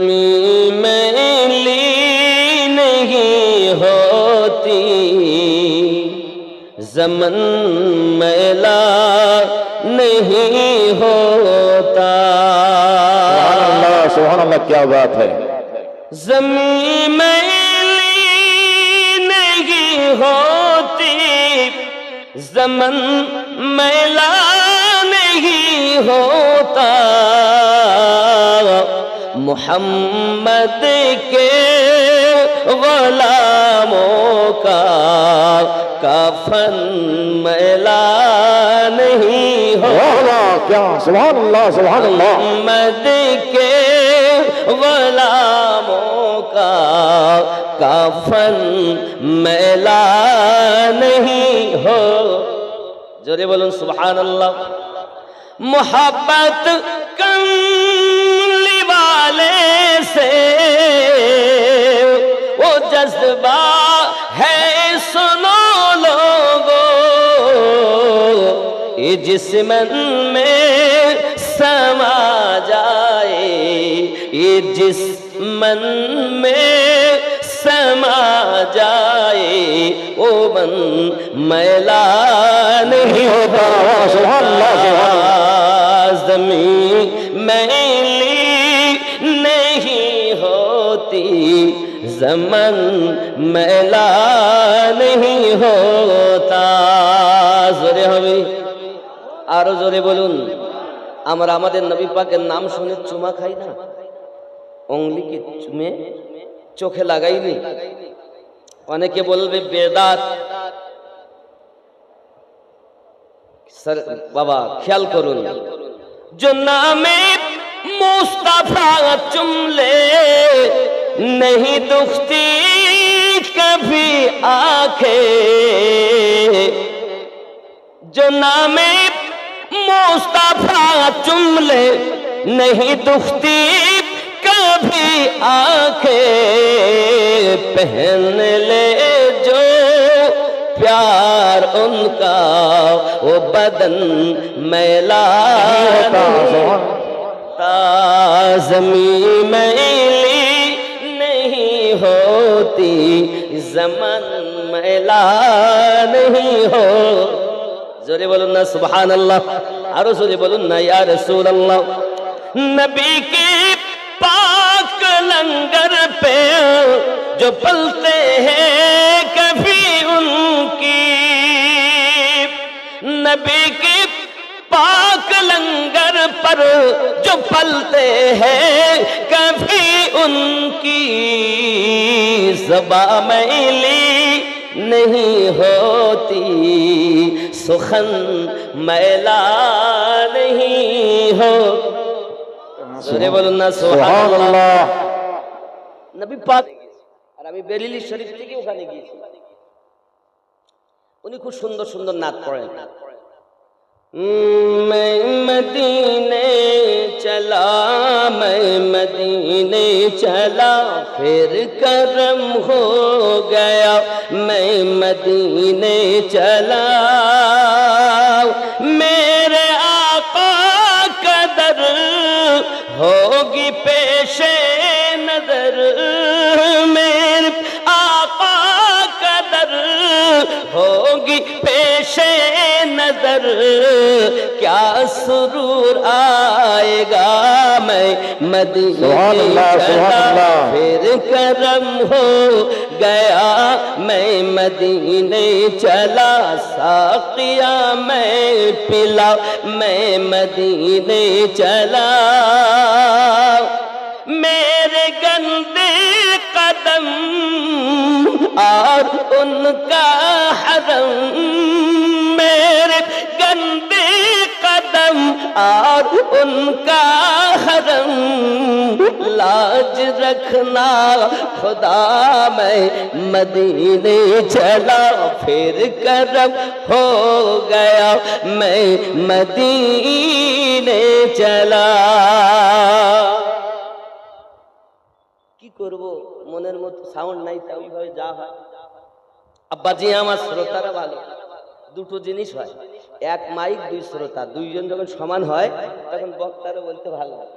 می میلی نہیں ہوتی زمن میلا نہیں ہوتا سبحان اللہ سبحان اللہ کیا بات ہے زمین میلی نہیں ہوتی زمن میلا نہیں ہوتا محمد کے غلاموں کا کفن ملا نہیں ہو کیا سبحان اللہ سبحان اللہ محمد کے غلاموں کا کفن میلا نہیں ہو جورے بولوں سبحان اللہ محبت کم والے سے وہ جذبہ ہے سنو لوگو یہ جس من میں سما جائے یہ جس من میں سما جائے وہ من میلا نہیں ہوتا زمین میں زمن میلا نہیں ہوتا জোরে হবে আরও জোরে বলুন আমরা আমাদের নবী পাকের নাম শুনে চুমা খাই না অঙ্গলিকে চুমে চোখে লাগাইনি অনেকে বলবে বেদাত বাবা খেয়াল করুন যে নামে মুস্তাফা চুমলে نہیں دکھتی کبھی آنکھیں۔ جو نام مصطفیٰ چم لے نہیں دکھتی کبھی آنکھیں۔ پہن لے جو پیار ان کا وہ بدن میلا زمین میں होती जमन मैला नहीं हो जोरे बोलून ना सुबहान अल्लाह आरो जोरे बोलून ना या रसूल अल्लाह नबी के पाक लंगर पे जो पलते हैं कभी उनकी नबी के पाक लंगर पर जो पलते हैं कभी उनकी जबा मैली नहीं होती सुखन मैला नहीं हो সুরে বলুন না सुभान সুবহানাল্লাহ अल्लाह নবী পাক আর আমি বেরিলি শরীফ থেকে ওখানে গিয়েছি উনি খুব সুন্দর সুন্দর নাচ পড়েন میں مدینے چلا، میں مدینے چلا، پھر کرم ہو گیا، میں مدینے چلا۔ میرے آقا قدر ہوگی پیش نظر۔ नजर क्या सुरूर आएगा मैं सुभान मदीने अल्लाह, सुभान चला अल्लाह। फिर करम हो गया मैं मदीने चला साकिया मैं पिला मैं मदीने चला मेरे गंदे कदम और उनका हरम और उनका हरम लाज रखना खुदा मैं मदीने चला फिर करम हो गया मैं मदीने चला কি করব মনের মতো সাউন্ড নাই তাই ওইভাবে যা হয় আব্বাজি আমার শ্রোতারা ভালো দুটো জিনিস হয়। এক মাইক, দুই শ্রোতা। দুইজন যখন সমান হয়, তখন বক্তারও বলতে ভালো লাগে।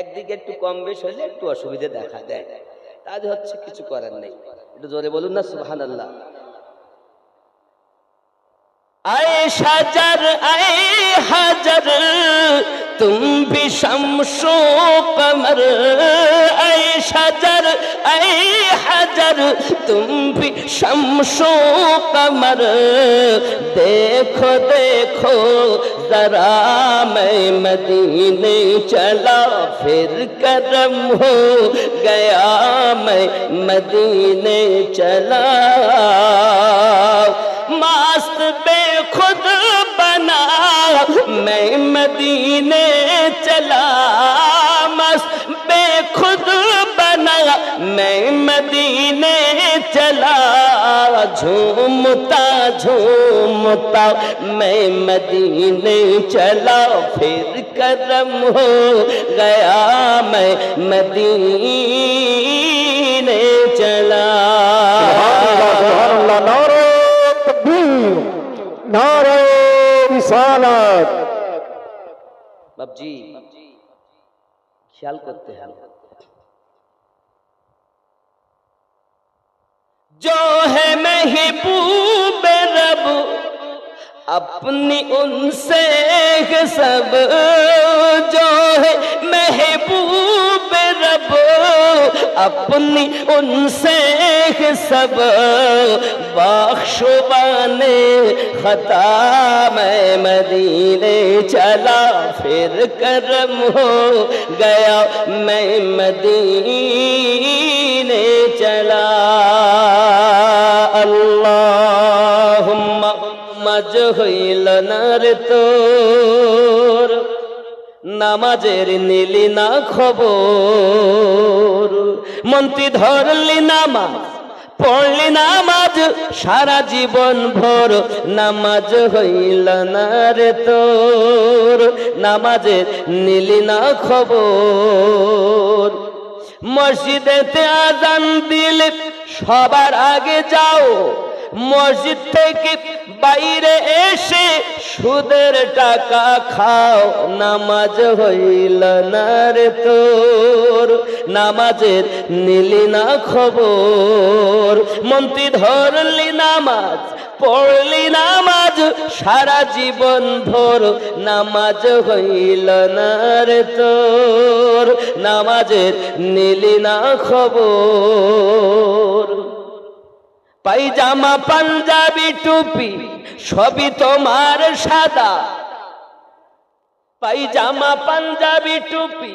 একদিকে একটু কম বেশ হলে একটু অসুবিধে দেখা দেয়। তাজ হচ্ছে, কিছু করার নেই। একটু জোরে বলুন না সুহান আল্লাহ আয় সাজার আয় হাজার তুম বি শামসো কমর। আয়ে সাজার আয়ে हजर तुम भी शमशो कमर देखो देखो जरा मैं मदीने चला फिर करम हो गया मैं मदीने चला جھومتا جھومتا میں مدینے چلا پھر کرم ہو گیا میں مدینے چلا۔ نعرہ تکبیر نعرہ رسالت۔ بب جی خیال کرتے ہیں۔ جو ہے محبوب رب، اپنی ان سے سب۔ جو ہے محبوب رب، اپنی ان سے سب۔ بخشبان خطا میں مدینے چلا، پھر کرم ہو گیا میں مدینے۔ রে তোর, নামাজের নিলি না খবর। মন্ত্রী ধরলি নামাজ, পড়লি নামাজ, সারা জীবন ভর নামাজ হইল না রে তোর। নামাজের নিলি না খবর। মসজিদেতে আজান দিলে সবার আগে যাও, মসজিদ থেকে বাইরে এসে সুদের টাকা খাও, নামাজ হইল না রে তোর। নামাজের নিলি না খবর। মন্ত্রী ধরলি নামাজ, পড়লি নামাজ, সারা জীবন ভোর নামাজ হইল না রে তোর। নামাজের নিলি না খবর। পাইজামা, পাঞ্জাবি, টুপি, সবই তোমার সাদা। পাইজামা, পাঞ্জাবি, টুপি,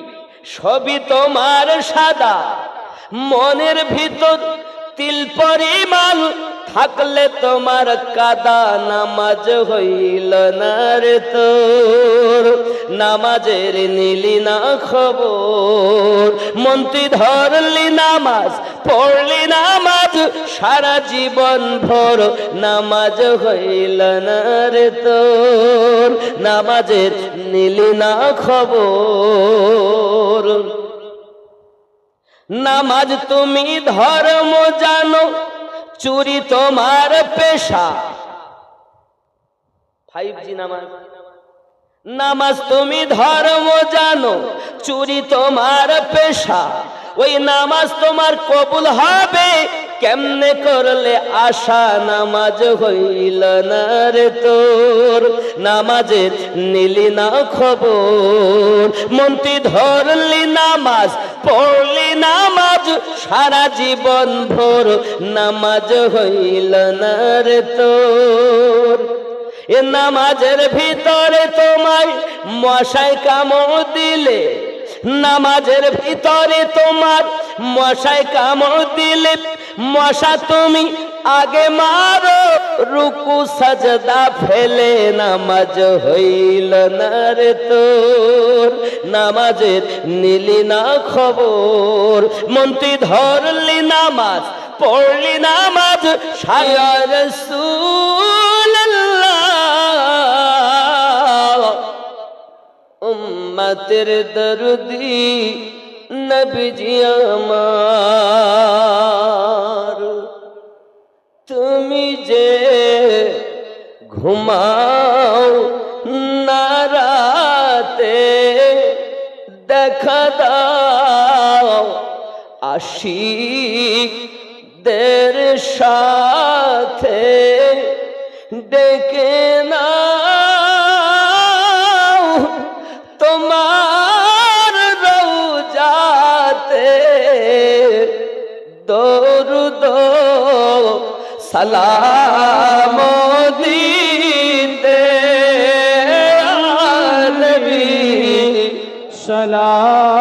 সবই তোমার সাদা। মনের ভিতর তিল পরিমাণ থাকলে তোমার কাদা, নামাজ হইল না রে তোর। নামাজের নিলি না খবর, মন্ত্রী ধরলি নামাজ, পড়লি নামাজ সারা জীবন ভর নামাজ হইল না রে তোর। নামাজের নিলি না খবর। নামাজ তুমি ধর্ম জানো, চুরি তোমার পেশা। ফাইভ জি নামাজ। নামাজ তুমি ধর্ম জানো, চুরি তোমার পেশা। ওই নামাজ তোমার কবুল হবে কেমনে করলে আশা নামাজ হইল না রে তোর? নামাজের নিলি না খবর। মন্ত্রী ধরলি নামাজ, পড়লি নামাজ, সারা জীবন ভোর নামাজ হইল না রে তোর। এ নামাজের ভিতরে তোমায় মশাই কামড় দিলে, নামাজের ভিতরে তোমার মশাই কামড় দিলে মশা তুমি আগে মারো, রুকু, সাজদা ফেলে নামাজ হইল না রে তোর। নামাজের নিলি না খবর, মন্ত্রী ধরলি নামাজ, পড়লি নামাজ সায়ার উম্মতের দরদি, নবীজি আমার। ঘুমাও না রাতে দেখা দাও। আশিকদের সাথে ডেকে নাও। তোমার রৌজাতে দরুদ সালাম। سلام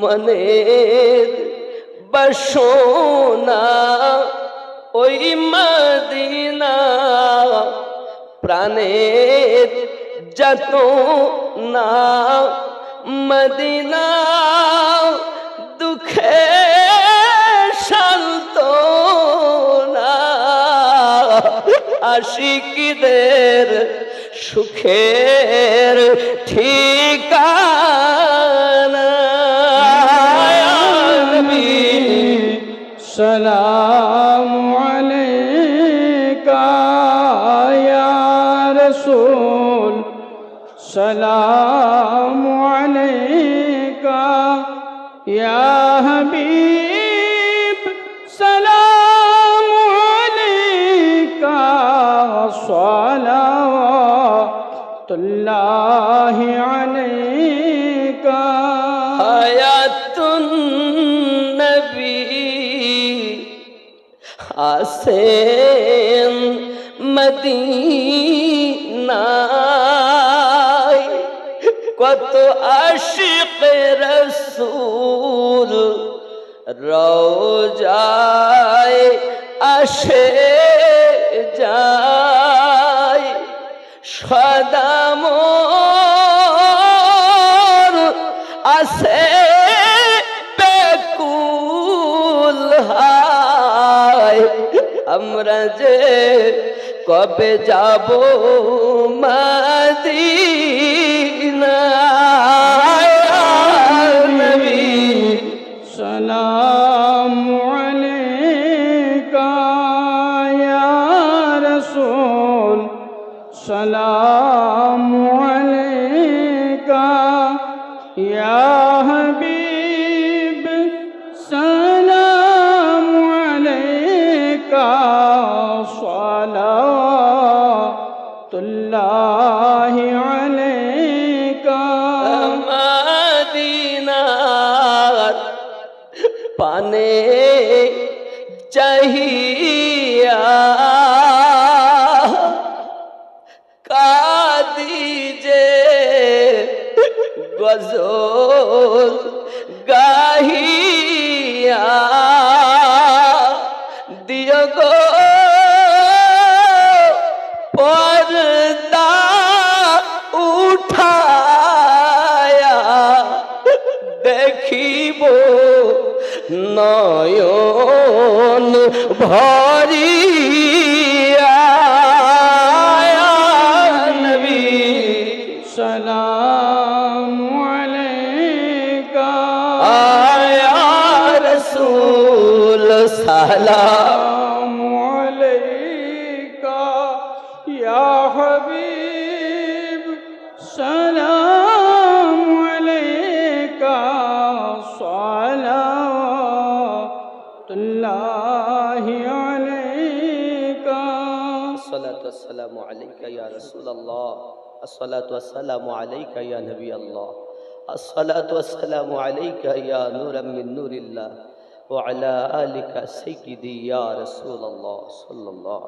মনের বসোনা ওই মদিনা প্রাণের যত না মদিনা দুঃখে শান্ত না আশিকদের সুখের ঠিকানা السلام عليك. يا حبيب سلام عليك. صلوات الله عليك. حياة النبي حسين مدينة. কত আশিক রসুল রোজায় আসে যায় সদামর আসে হায়। আমরা যে কবে যাব মদিনা السلام علیکہ یا حبیب سلام علیکہ صلاة اللہ علیکہ مدینہ پانے দিব নয়ন ভরিয়া। নবী সালাম আয়া রসুল সালাম। والسلام عليك يا رسول الله. الصلاة والسلام عليك يا نبي الله. الصلاة والسلام عليك يا نورا من نور الله. وعلى آلك سيدي يا رسول الله صلى الله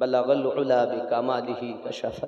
بلغ العلا بكماله كشف